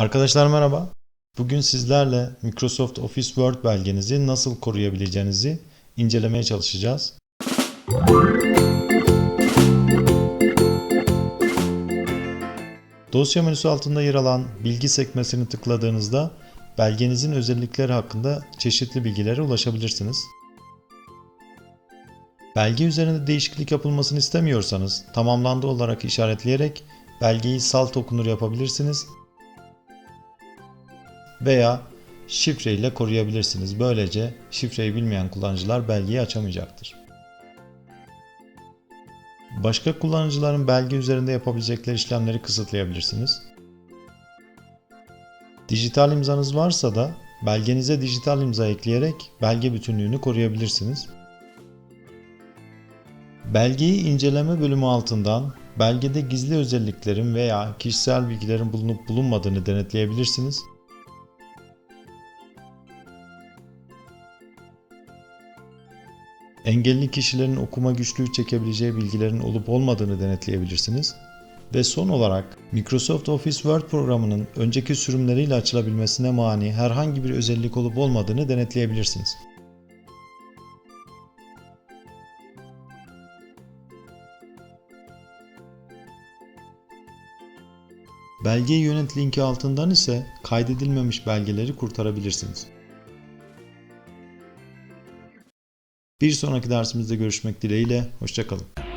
Arkadaşlar merhaba. Bugün sizlerle Microsoft Office Word belgenizi nasıl koruyabileceğinizi incelemeye çalışacağız. Dosya menüsü altında yer alan bilgi sekmesini tıkladığınızda belgenizin özellikleri hakkında çeşitli bilgilere ulaşabilirsiniz. Belge üzerinde değişiklik yapılmasını istemiyorsanız tamamlandı olarak işaretleyerek belgeyi salt okunur yapabilirsiniz veya şifre ile koruyabilirsiniz. Böylece şifreyi bilmeyen kullanıcılar belgeyi açamayacaktır. Başka kullanıcıların belge üzerinde yapabilecekleri işlemleri kısıtlayabilirsiniz. Dijital imzanız varsa da belgenize dijital imza ekleyerek belge bütünlüğünü koruyabilirsiniz. Belgeyi inceleme bölümü altından belgede gizli özelliklerin veya kişisel bilgilerin bulunup bulunmadığını denetleyebilirsiniz. Engelli kişilerin okuma güçlüğü çekebileceği bilgilerin olup olmadığını denetleyebilirsiniz. Ve son olarak Microsoft Office Word programının önceki sürümleriyle açılabilmesine mani herhangi bir özellik olup olmadığını denetleyebilirsiniz. Belgeyi yönet linki altından ise kaydedilmemiş belgeleri kurtarabilirsiniz. Bir sonraki dersimizde görüşmek dileğiyle, hoşçakalın.